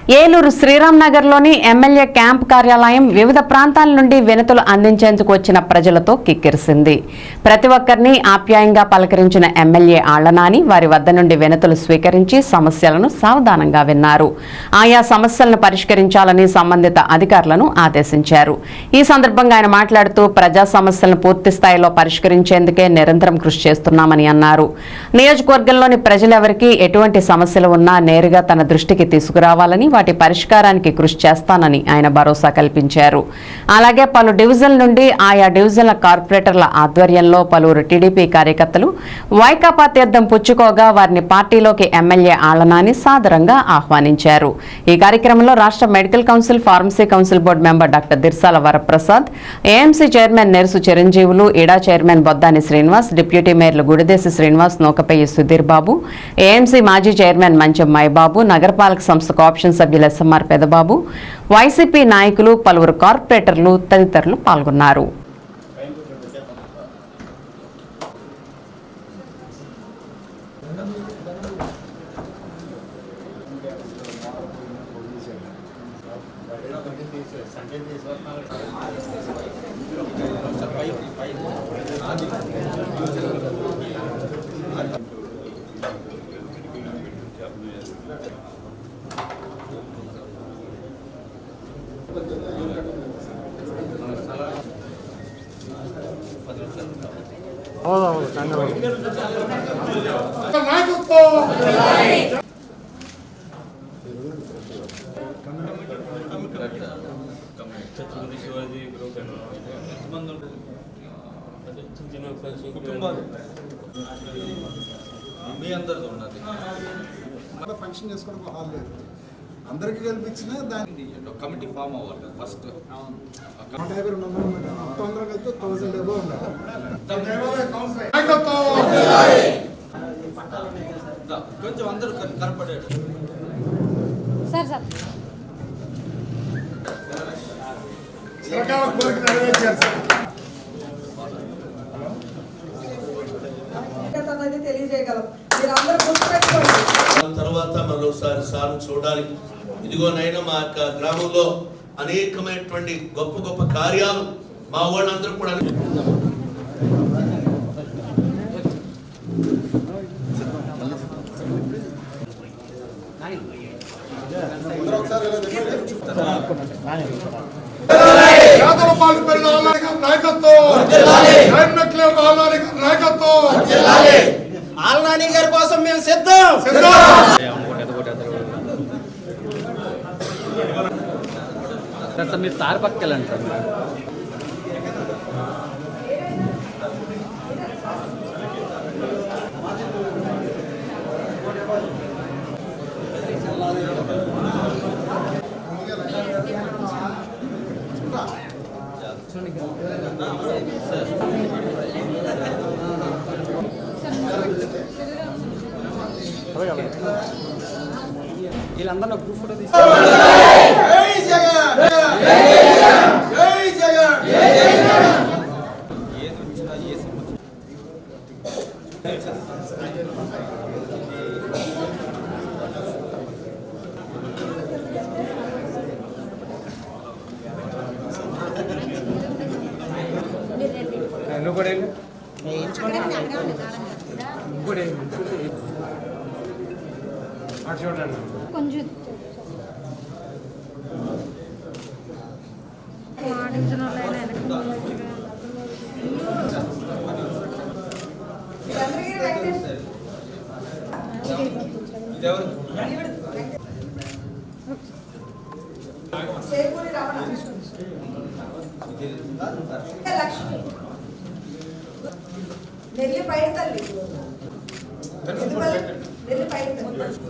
ఏలూరు శ్రీరామ్ నగర్లోని MLA camp కార్యాలయం వివిధ ప్రాంతాల నుండి వినతులు అందించేందుకు వచ్చిన ప్రజలతో కిక్కిరిసింది. ప్రతి ఒక్కరిని ఆప్యాయంగా పలకరించిన ఎమ్మెల్యే ఆళ్ళనాని వారి వద్ద నుండి వినతులు స్వీకరించి సమస్యలను సావధానంగా విన్నారు. ఆయా సమస్యలను పరిష్కరించాలని సంబంధిత అధికారులను ఆదేశించారు. ఈ సందర్భంగా ఆయన మాట్లాడుతూ ప్రజా సమస్యలను పూర్తి స్థాయిలో పరిష్కరించేందుకే నిరంతరం కృషి చేస్తున్నామని అన్నారు. నియోజకవర్గంలోని ప్రజలెవరికీ ఎటువంటి సమస్యలు ఉన్నా నేరుగా తన దృష్టికి తీసుకురావాలని వాటి పరిష్కారానికి కృషి చేస్తానని ఆయన భరోసా కల్పించారు. అలాగే పలు డివిజన్ల నుండి ఆయా డివిజన్ల కార్పొరేటర్ల ఆధ్వర్యంలో పలువురు టీడీపీ కార్యకర్తలు వైకాపా తీర్థం పుచ్చుకోగా వారిని పార్టీలోకి ఎమ్మెల్యే ఆలనాన్ని సాదరంగా ఆహ్వానించారు. ఈ కార్యక్రమంలో రాష్ట్ర medical council pharmacy council board member doctor Dirsala Varaprasad AMC chairman Nerusu Chiranjeevulu ఇడా చైర్మన్ బొద్దాని శ్రీనివాస్ డిప్యూటీ మేయర్లు గుడిదేశి శ్రీనివాస్ నూకపేయి సుధీర్ బాబు ఏఎంసీ మాజీ చైర్మన్ మంచం మైబాబు నగరపాలక సంస్థకు ఆప్షన్ సభ్యులు ఎస్ఎంఆర్ పెదబాబు వైసీపీ నాయకులు పలువురు కార్పొరేటర్లు తదితరులు పాల్గొన్నారు. ఛత్రపతి శివాజీ ఉంటారు? అదే చిన్న చిన్న ఫ్రెండ్స్ కుటుంబాలు మీ అందరితో ఉన్నది ఫంక్షన్ చేసుకోవడం ఒక హాల్ లేదు అందరికి కల్పించిన దాని కమిటీ ఫామ్ అవ్వాలి ఫస్ట్. నూట యాభై రెండు వందలు ఉన్నాయి. మొత్తం అందరం కలిపితే థౌసండ్ ఉన్నారు కొంచెం అందరూ కన- కనపడేది సార్ సార్. తెలియజేయగలం. మీరు అందరూ గుర్తుపెట్టుకోండి. దాని తర్వాత మరోసారి సార్ చూడాలి ఇదిగోనైనా మా యొక్క గ్రామంలో అనేకమైనటువంటి గొప్ప గొప్ప కార్యాలు మా వాళ్ళందరూ కూడా నాయకత్వం. నాయకత్వం. ఆల్నాని గారి కోసం మేము సిద్ధం. సిద్ధం. సార్ మీరు సార్ పక్కకి వెళ్ళండి సార్. వీళ్ళందరూ గ్రూప్ ఫోటో తీసి జై జగన్ జై జగన్ నువ్వు కూడా వెళ్ళు చేకూరి రమణ లక్ష్మి నెల్లి పైన తల్లి. నెల్లి పైన తల్లి.